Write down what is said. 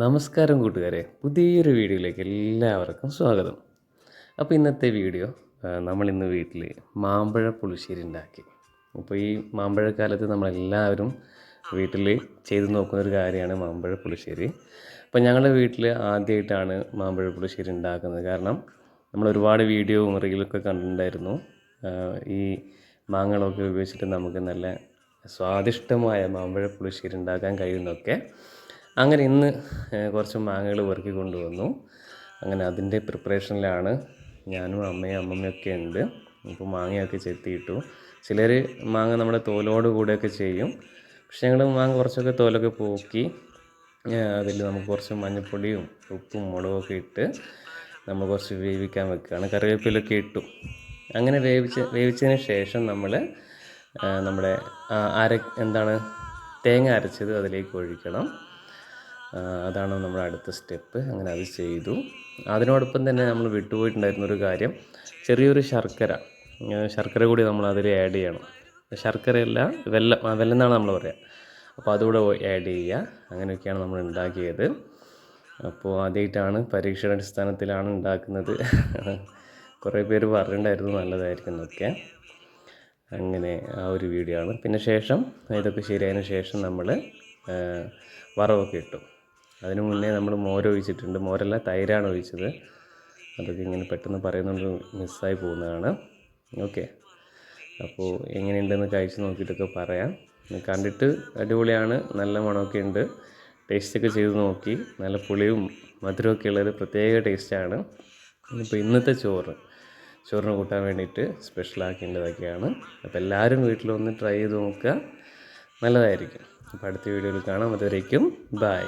നമസ്കാരം കൂട്ടുകാരെ. പുതിയൊരു വീഡിയോയിലേക്ക് എല്ലാവർക്കും സ്വാഗതം. അപ്പോൾ ഇന്നത്തെ വീഡിയോ നമ്മൾ നമ്മളിന്ന് വീട്ടിൽ മാമ്പഴ പുളിശ്ശേരി ഉണ്ടാക്കി. അപ്പോൾ ഈ മാമ്പഴക്കാലത്ത് നമ്മളെല്ലാവരും വീട്ടിൽ ചെയ്തു നോക്കുന്ന ഒരു കാര്യമാണ് മാമ്പഴ പുളിശ്ശേരി. അപ്പോൾ ഞങ്ങളുടെ വീട്ടിൽ ആദ്യമായിട്ടാണ് മാമ്പഴ പുളിശ്ശേരി ഉണ്ടാക്കുന്നത്. കാരണം നമ്മൾ ഒരുപാട് വീഡിയോ റീലൊക്കെ കണ്ടിട്ടുണ്ടായിരുന്നു. ഈ മാങ്ങളൊക്കെ ഉപയോഗിച്ചിട്ട് നമുക്ക് നല്ല സ്വാദിഷ്ടമായ മാമ്പഴ പുളിശ്ശേരി ഉണ്ടാക്കാൻ കഴിയുന്നൊക്കെ അങ്ങനെ ഇന്ന് കുറച്ച് മാങ്ങകൾ പെറുക്കി കൊണ്ടുവന്നു. അങ്ങനെ അതിന്റെ പ്രിപ്പറേഷനിലാണ് ഞാനും അമ്മയും അമ്മമ്മയൊക്കെ ഉണ്ട്. ഇപ്പോൾ മാങ്ങയൊക്കെ ചെത്തിയിട്ടു. ചിലർ മാങ്ങ നമ്മുടെ തോലോട് കൂടെയൊക്കെ ചെയ്യും. പക്ഷേ ഞങ്ങൾ മാങ്ങ കുറച്ചൊക്കെ തോലൊക്കെ പോക്കി അതിൽ നമുക്ക് കുറച്ച് മഞ്ഞൾപ്പൊടിയും ഉപ്പും മുളകൊക്കെ ഇട്ട് നമ്മൾ കുറച്ച് വേവിക്കാൻ വെക്കുകയാണ്. കറിവേപ്പിലൊക്കെ ഇട്ടു. അങ്ങനെ വേവിച്ച് വേവിച്ചതിന് ശേഷം നമ്മൾ നമ്മുടെ അര എന്താണ് തേങ്ങ അരച്ചത് അതിലേക്ക് ഒഴിക്കണം. അതാണ് നമ്മുടെ അടുത്ത സ്റ്റെപ്പ്. അങ്ങനെ അത് ചെയ്തു. അതിനോടൊപ്പം തന്നെ നമ്മൾ വിട്ടുപോയിട്ടുണ്ടായിരുന്ന ഒരു കാര്യം ചെറിയൊരു ശർക്കര. ശർക്കര കൂടി നമ്മൾ അതിൽ ആഡ് ചെയ്യണം. ശർക്കരയല്ല വെല്ലം വെല്ലം എന്നാണ് നമ്മൾ പറയുക അപ്പോൾ അതുകൂടെ ആഡ് ചെയ്യുക. അങ്ങനെയൊക്കെയാണ് നമ്മൾ ഉണ്ടാക്കിയത്. അപ്പോൾ ആദ്യമായിട്ടാണ് പരീക്ഷയുടെ അടിസ്ഥാനത്തിലാണ് ഉണ്ടാക്കുന്നത്. കുറേ പേര് പറഞ്ഞിട്ടുണ്ടായിരുന്നു നല്ലതായിരിക്കും എന്നൊക്കെ. അങ്ങനെ ആ ഒരു വീഡിയോ ആണ്. പിന്നെ ശേഷം ഇതൊക്കെ ശരിയായതിനു ശേഷം നമ്മൾ വറവൊക്കെ ഇട്ടു. അതിനു മുന്നേ നമ്മൾ മോരൊഴിച്ചിട്ടുണ്ട് മോരല്ല തൈരാണ് ഒഴിച്ചത്. അതൊക്കെ ഇങ്ങനെ പെട്ടെന്ന് പറയുന്നുണ്ട് മിസ്സായി പോകുന്നതാണ്. ഓക്കെ. അപ്പോൾ എങ്ങനെയുണ്ടെന്ന് കഴിച്ച് നോക്കിയിട്ടൊക്കെ പറയാം. കണ്ടിട്ട് അടിപൊളിയാണ്. നല്ല മണമൊക്കെ ഉണ്ട്. ടേസ്റ്റൊക്കെ ചെയ്ത് നോക്കി. നല്ല പുളിയും മധുരമൊക്കെ ഉള്ളത് പ്രത്യേക ടേസ്റ്റാണ്. ഇപ്പോൾ ഇന്നത്തെ ചോറ്. ചോറിന് കൂട്ടാൻ വേണ്ടിയിട്ട് സ്പെഷ്യലാക്കേണ്ടതൊക്കെയാണ് അപ്പോൾ എല്ലാവരും വീട്ടിലൊന്ന് ട്രൈ ചെയ്ത് നോക്കുക. നല്ലതായിരിക്കും. അപ്പോൾ അടുത്ത വീഡിയോയിൽ കാണാം. അതുവരേക്കും ബൈ